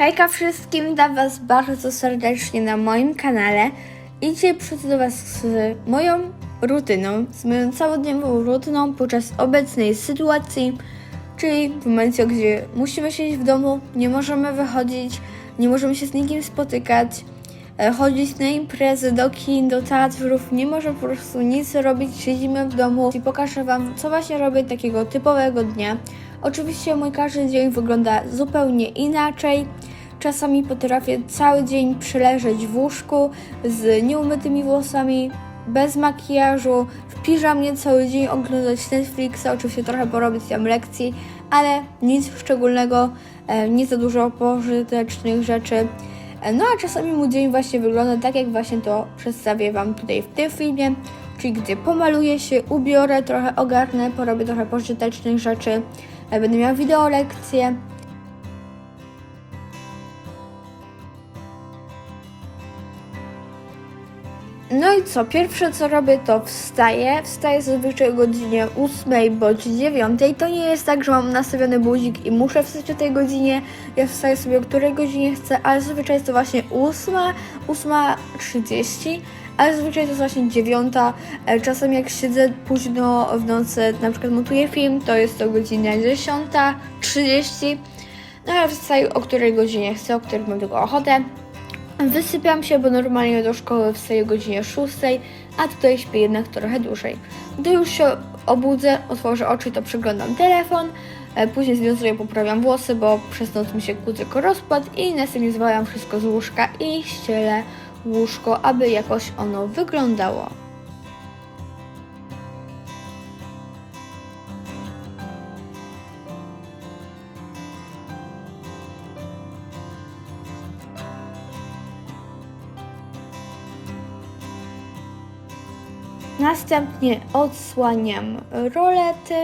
Hejka wszystkim, witam Was bardzo serdecznie na moim kanale. I dzisiaj przychodzę do Was z moją rutyną, z moją całodniową rutyną podczas obecnej sytuacji, czyli w momencie, gdzie musimy siedzieć w domu, nie możemy wychodzić, nie możemy się z nikim spotykać, chodzić na imprezy, do kin, do teatrów, nie możemy po prostu nic robić, siedzimy w domu i pokażę Wam, co właśnie robię takiego typowego dnia. Oczywiście mój każdy dzień wygląda zupełnie inaczej. Czasami potrafię cały dzień przeleżeć w łóżku z nieumytymi włosami, bez makijażu, w piżamie cały dzień oglądać Netflixa, oczywiście trochę porobić tam lekcji, ale nic szczególnego, e, nie za dużo pożytecznych rzeczy. E, No a czasami mój dzień właśnie wygląda tak, jak właśnie to przedstawię Wam tutaj w tym filmie, czyli gdzie pomaluję się, ubiorę, trochę ogarnę, porobię trochę pożytecznych rzeczy, e, będę miała wideo lekcje, No i co? Pierwsze co robię to wstaję. Wstaję zazwyczaj o godzinie 8 bądź 9. To nie jest tak, że mam nastawiony budzik i muszę wstać o tej godzinie. Ja wstaję sobie o której godzinie chcę, ale zazwyczaj jest to właśnie 8, 8.30. Ale zazwyczaj to jest właśnie 9. E, Czasem jak siedzę późno w nocy, na przykład montuję film, to jest to godzina 10.30. No ale wstaję o której godzinie chcę, o której mam tylko ochotę. Wysypiam się, bo normalnie do szkoły wstaję o godzinie 6, a tutaj śpię jednak trochę dłużej. Gdy już się obudzę, otworzę oczy, to przeglądam telefon, e, później związuję, poprawiam włosy, bo przez noc mi się kłóci tylko rozpad i następnie zwalam wszystko z łóżka i ścielę łóżko, aby jakoś ono wyglądało. Następnie odsłaniam rolety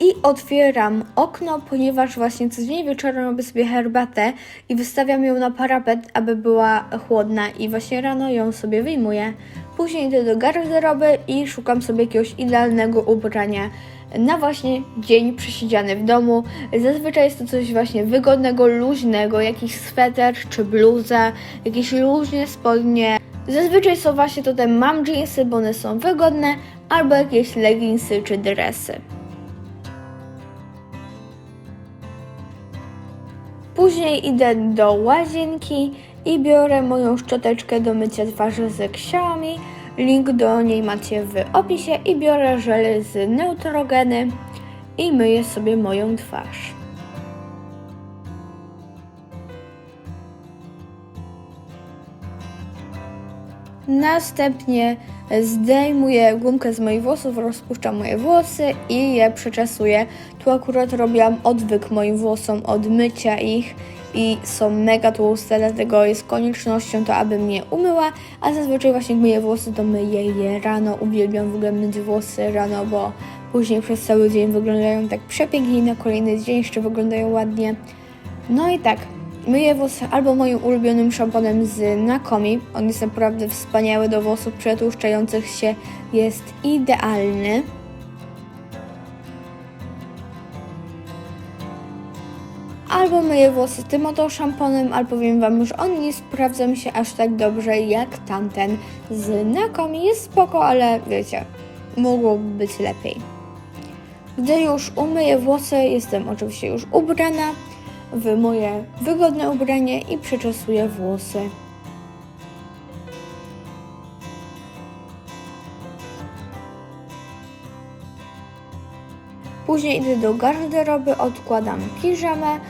i otwieram okno, ponieważ właśnie codziennie wieczorem robię sobie herbatę i wystawiam ją na parapet, aby była chłodna i właśnie rano ją sobie wyjmuję. Później idę do garderoby i szukam sobie jakiegoś idealnego ubrania na właśnie dzień przesiedziany w domu. Zazwyczaj jest to coś właśnie wygodnego, luźnego, jakiś sweter czy bluza, jakieś luźne spodnie. Zazwyczaj są właśnie to te mam jeansy, bo one są wygodne, albo jakieś leginsy czy dresy. Później idę do łazienki i biorę moją szczoteczkę do mycia twarzy z ksiałami. Link do niej macie w opisie i biorę żel z Neutrogeny i myję sobie moją twarz. Następnie zdejmuję gumkę z moich włosów, rozpuszczam moje włosy i je przeczesuję. Tu akurat robiłam odwyk moim włosom od mycia ich i są mega tłuste, dlatego jest koniecznością to, abym je umyła, a zazwyczaj właśnie jak myję włosy, to myję je rano. Uwielbiam w ogóle myć włosy rano, bo później przez cały dzień wyglądają tak przepięknie i na kolejny dzień jeszcze wyglądają ładnie. No i tak, myję włosy albo moim ulubionym szamponem z Nakomi. On jest naprawdę wspaniały do włosów przetłuszczających się, jest idealny. Albo myję włosy tym oto szamponem, albo powiem Wam, że on nie sprawdza mi się aż tak dobrze jak tamten z Nakomi. Jest spoko, ale wiecie, mogłoby być lepiej. Gdy już umyję włosy, jestem oczywiście już ubrana w moje wygodne ubranie i przeczesuję włosy. Później idę do garderoby, odkładam piżamę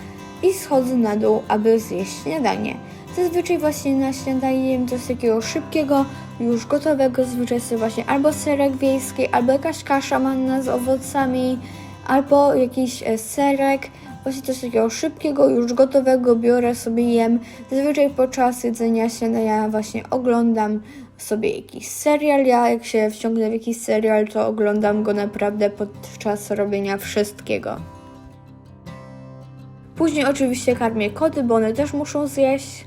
i schodzę na dół, aby zjeść śniadanie. Zazwyczaj właśnie na śniadanie jem coś takiego szybkiego, już gotowego, zazwyczaj sobie właśnie albo serek wiejski, albo jakaś kasza manna z owocami, albo jakiś e, serek, właśnie coś takiego szybkiego, już gotowego biorę sobie jem. Zazwyczaj podczas jedzenia śniadania właśnie oglądam sobie jakiś serial. Ja jak się wciągnę w jakiś serial, to oglądam go naprawdę podczas robienia wszystkiego. Później oczywiście karmię koty, bo one też muszą zjeść.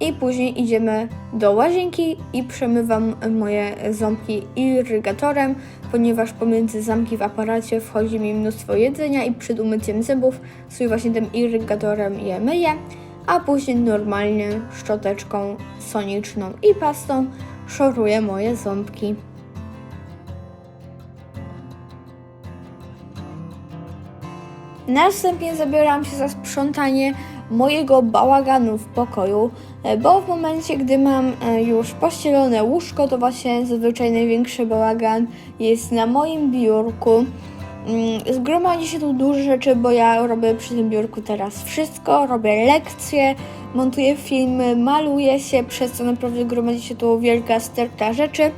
I później idziemy do łazienki i przemywam moje ząbki irygatorem, ponieważ pomiędzy zamki w aparacie wchodzi mi mnóstwo jedzenia i przed umyciem zębów sobie właśnie tym irygatorem je myję, a później normalnie szczoteczką soniczną i pastą szoruję moje ząbki. Następnie zabieram się za sprzątanie mojego bałaganu w pokoju, e, bo w momencie, gdy mam e, już pościelone łóżko, to właśnie zazwyczaj największy bałagan jest na moim biurku. Mm, Zgromadzi się tu dużo rzeczy, bo ja robię przy tym biurku teraz wszystko. Robię lekcje, montuję filmy, maluję się, przez co naprawdę gromadzi się tu wielka sterta rzeczy.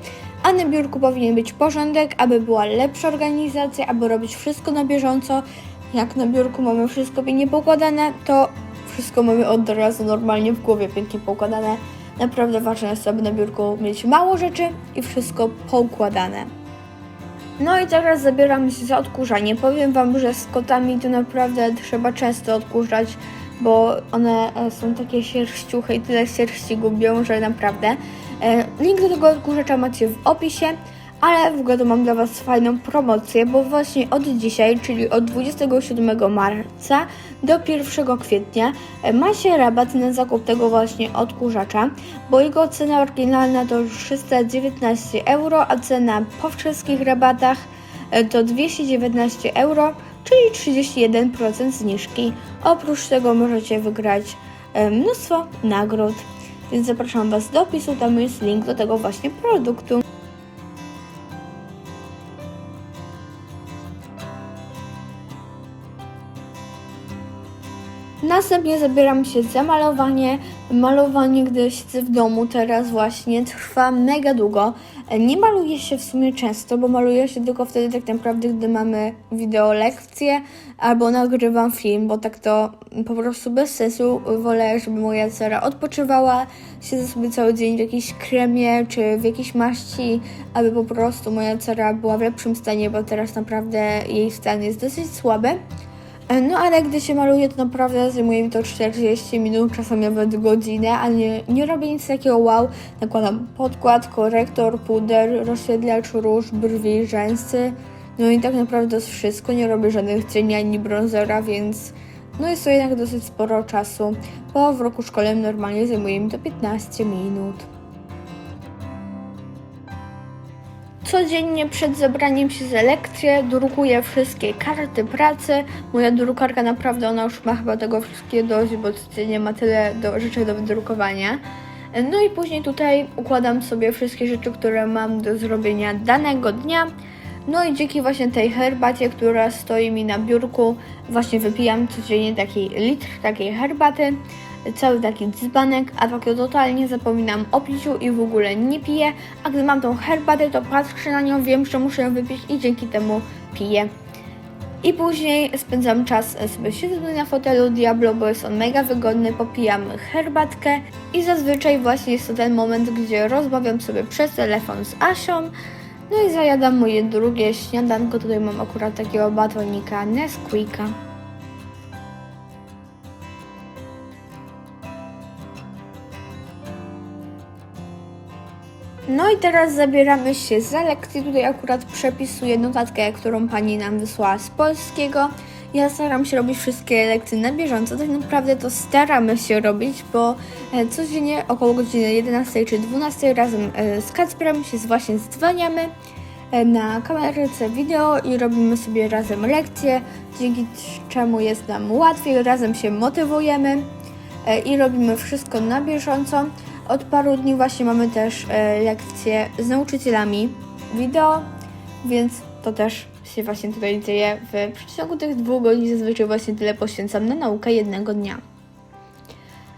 A na biurku powinien być porządek, aby była lepsza organizacja, aby robić wszystko na bieżąco. Jak na biurku mamy wszystko pięknie poukładane, to wszystko mamy od razu normalnie w głowie pięknie poukładane. Naprawdę ważne jest, aby na biurku mieć mało rzeczy i wszystko poukładane. No i teraz zabieram się za odkurzanie. Powiem Wam, że z kotami to naprawdę trzeba często odkurzać, bo one e, są takie sierściuchy i tyle sierści gubią, że naprawdę. E, Link do tego odkurzacza macie w opisie, ale w ogóle mam dla Was fajną promocję, bo właśnie od dzisiaj, czyli od 27 marca do 1 kwietnia e, ma się rabat na zakup tego właśnie odkurzacza, bo jego cena oryginalna to 319 euro, a cena po wszystkich rabatach e, to 219 euro, czyli 31% zniżki. Oprócz tego możecie wygrać e, mnóstwo nagród, więc zapraszam Was do opisu, tam jest link do tego właśnie produktu. Następnie zabieram się za malowanie. Malowanie, gdy siedzę w domu teraz właśnie trwa mega długo. Nie maluję się w sumie często, bo maluję się tylko wtedy tak naprawdę, gdy mamy wideo lekcje albo nagrywam film, bo tak to po prostu bez sensu. Wolę, żeby moja cera odpoczywała, siedzę sobie cały dzień w jakiejś kremie czy w jakiejś maści, aby po prostu moja cera była w lepszym stanie, bo teraz naprawdę jej stan jest dosyć słaby. No ale gdy się maluje, to naprawdę zajmuje mi to 40 minut, czasami nawet godzinę, a nie, nie robię nic takiego wow. Nakładam podkład, korektor, puder, rozświetlacz róż, brwi, rzęsy. No i tak naprawdę to jest wszystko. Nie robię żadnych cieni ani bronzera, więc no jest to jednak dosyć sporo czasu. Bo w roku szkolnym normalnie zajmuje mi to 15 minut. Codziennie przed zabraniem się za lekcję drukuję wszystkie karty pracy. Moja drukarka naprawdę, ona już ma chyba tego wszystkiego dość, bo codziennie ma tyle do, rzeczy do wydrukowania. No i później tutaj układam sobie wszystkie rzeczy, które mam do zrobienia danego dnia. No i dzięki właśnie tej herbacie, która stoi mi na biurku, właśnie wypijam codziennie taki litr takiej herbaty cały taki dzbanek, a tak to totalnie zapominam o piciu i w ogóle nie piję, a gdy mam tą herbatę, to patrzę na nią, wiem, że muszę ją wypić i dzięki temu piję. I później spędzam czas sobie siedząc na fotelu Diablo, bo jest on mega wygodny, popijam herbatkę i zazwyczaj właśnie jest to ten moment, gdzie rozmawiam sobie przez telefon z Asią, no i zajadam moje drugie śniadanko, tutaj mam akurat takiego batonika Nesquika. No i teraz zabieramy się za lekcję. Tutaj akurat przepisuję notatkę, którą pani nam wysłała z polskiego. Ja staram się robić wszystkie lekcje na bieżąco. Tak naprawdę to staramy się robić, bo e, codziennie około godziny 11 czy 12 razem e, z Kacprem się właśnie dzwaniamy e, na kamerce wideo i robimy sobie razem lekcje, dzięki czemu jest nam łatwiej, razem się motywujemy i robimy wszystko na bieżąco. Od paru dni właśnie mamy też e, lekcje z nauczycielami wideo, więc to też się właśnie tutaj dzieje. W przeciągu tych dwóch godzin zazwyczaj właśnie tyle poświęcam na naukę jednego dnia.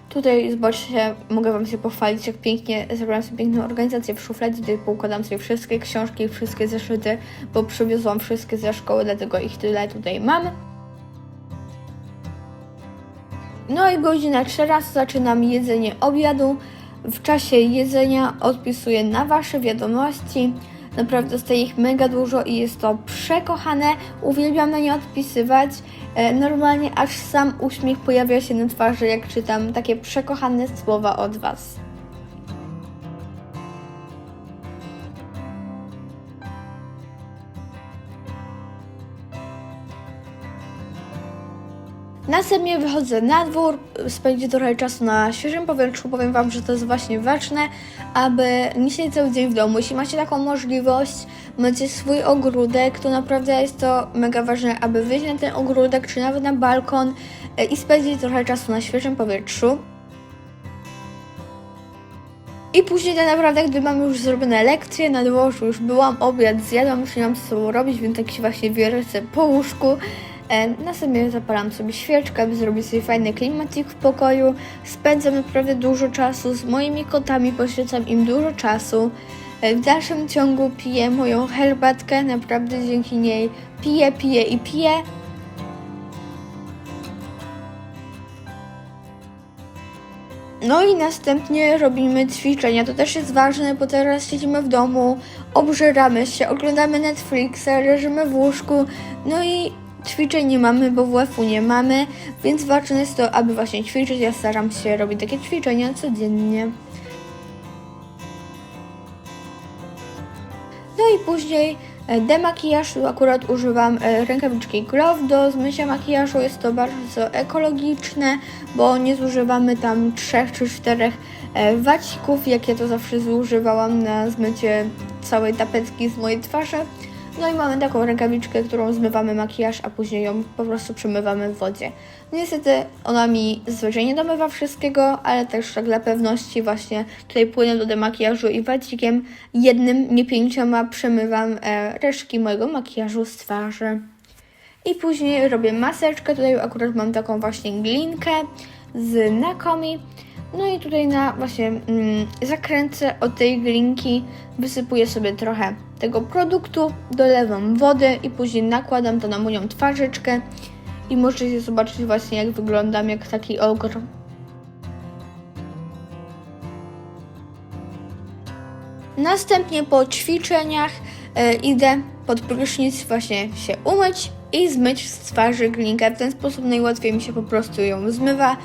Tutaj zobaczcie, mogę Wam się pochwalić, jak pięknie zrobiłam sobie piękną organizację w szufladzie. Tutaj poukładam sobie wszystkie książki, wszystkie zeszyty, bo przywiozłam wszystkie ze szkoły, dlatego ich tyle tutaj mam. No i godzina 13 zaczynam jedzenie obiadu. W czasie jedzenia odpisuję na Wasze wiadomości. Naprawdę dostaję ich mega dużo i jest to przekochane. Uwielbiam na nie odpisywać. E, normalnie aż sam uśmiech pojawia się na twarzy, jak czytam takie przekochane słowa od Was. Następnie wychodzę na dwór, spędzić trochę czasu na świeżym powietrzu. Powiem Wam, że to jest właśnie ważne, aby nie siedzieć cały dzień w domu. Jeśli macie taką możliwość, macie swój ogródek, to naprawdę jest to mega ważne, aby wyjść na ten ogródek, czy nawet na balkon e, i spędzić trochę czasu na świeżym powietrzu. I później tak naprawdę, gdy mam już zrobione lekcje na dworzu, już byłam, obiad zjadłam, już nie mam co robić, więc tak się właśnie wiercę po łóżku. E, następnie zapalam sobie świeczkę, aby zrobić sobie fajny klimacik w pokoju. Spędzam naprawdę dużo czasu z moimi kotami, poświęcam im dużo czasu. E, w dalszym ciągu piję moją herbatkę, naprawdę dzięki niej piję, piję i piję. No i następnie robimy ćwiczenia. To też jest ważne, bo teraz siedzimy w domu, obżeramy się, oglądamy Netflixa, leżymy w łóżku, no i ćwiczeń nie mamy, bo WF-u nie mamy, więc ważne jest to, aby właśnie ćwiczyć. Ja staram się robić takie ćwiczenia codziennie. No i później e, demakijaż, tu akurat używam e, rękawiczki Glove do zmycia makijażu. Jest to bardzo ekologiczne, bo nie zużywamy tam trzech czy czterech e, wacików, jak ja to zawsze zużywałam na zmycie całej tapetki z mojej twarzy. No i mamy taką rękawiczkę, którą zmywamy makijaż, a później ją po prostu przemywamy w wodzie. Niestety ona mi zazwyczaj nie domywa wszystkiego, ale też tak dla pewności właśnie tutaj płynę do demakijażu i wacikiem jednym, nie pięcioma przemywam e, resztki mojego makijażu z twarzy. I później robię maseczkę, tutaj akurat mam taką właśnie glinkę z Nakomi. No i tutaj na właśnie mm, zakręcę od tej glinki wysypuję sobie trochę tego produktu, dolewam wody i później nakładam to na moją twarzyczkę i możecie zobaczyć właśnie jak wyglądam jak taki ogr. Następnie po ćwiczeniach e, idę pod prysznic właśnie się umyć i zmyć z twarzy glinkę. W ten sposób najłatwiej mi się po prostu ją zmywa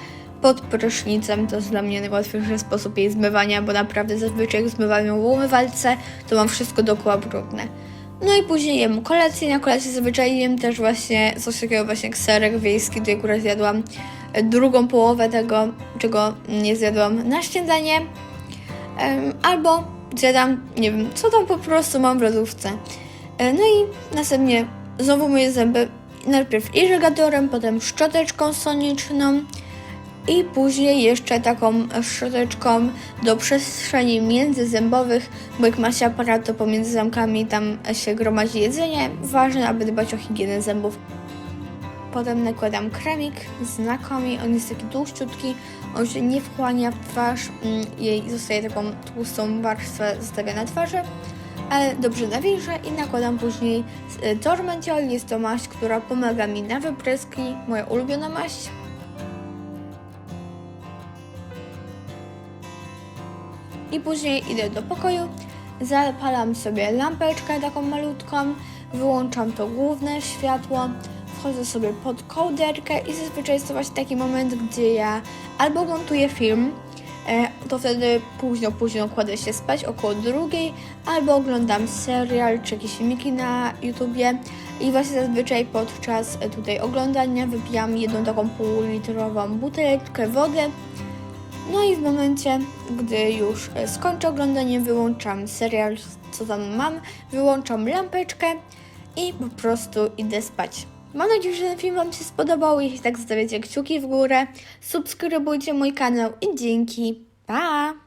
pod prysznicem. To jest dla mnie najłatwiejszy sposób jej zmywania, bo naprawdę zazwyczaj jak zmywam ją w umywalce, to mam wszystko dookoła brudne. No i później jem kolację. Na kolację zazwyczaj jem też właśnie coś takiego właśnie jak serek wiejski. Tutaj akurat zjadłam e, drugą połowę tego, czego nie zjadłam na śniadanie. Albo zjadam, nie wiem, co tam po prostu mam w lodówce. E, No i następnie znowu myję zęby najpierw irygatorem, potem szczoteczką soniczną i później jeszcze taką szczoteczką do przestrzeni międzyzębowych, bo jak ma się aparat, to pomiędzy zamkami tam się gromadzi jedzenie. Ważne, aby dbać o higienę zębów. Potem nakładam kremik z on jest taki tłuszczutki, on się nie wchłania w twarz, mm, jej zostaje taką tłustą warstwę zostawia na twarzy, ale dobrze nawilżę i nakładam później y, Tormentiol, jest to maść, która pomaga mi na wypryski, moja ulubiona maść. I później idę do pokoju, zapalam sobie lampeczkę taką malutką, wyłączam to główne światło, wchodzę sobie pod kołderkę i zazwyczaj jest to właśnie taki moment, gdzie ja albo montuję film, e, to wtedy późno, późno kładę się spać, około drugiej, albo oglądam serial czy jakieś filmiki na YouTubie i właśnie zazwyczaj podczas tutaj oglądania wypijam jedną taką półlitrową buteleczkę wody, no i w momencie, gdy już e, skończę oglądanie, wyłączam serial, co tam mam, wyłączam lampeczkę i po prostu idę spać. Mam nadzieję, że ten film Wam się spodobał. Jeśli tak, zostawiacie kciuki w górę, subskrybujcie mój kanał i dzięki. Pa!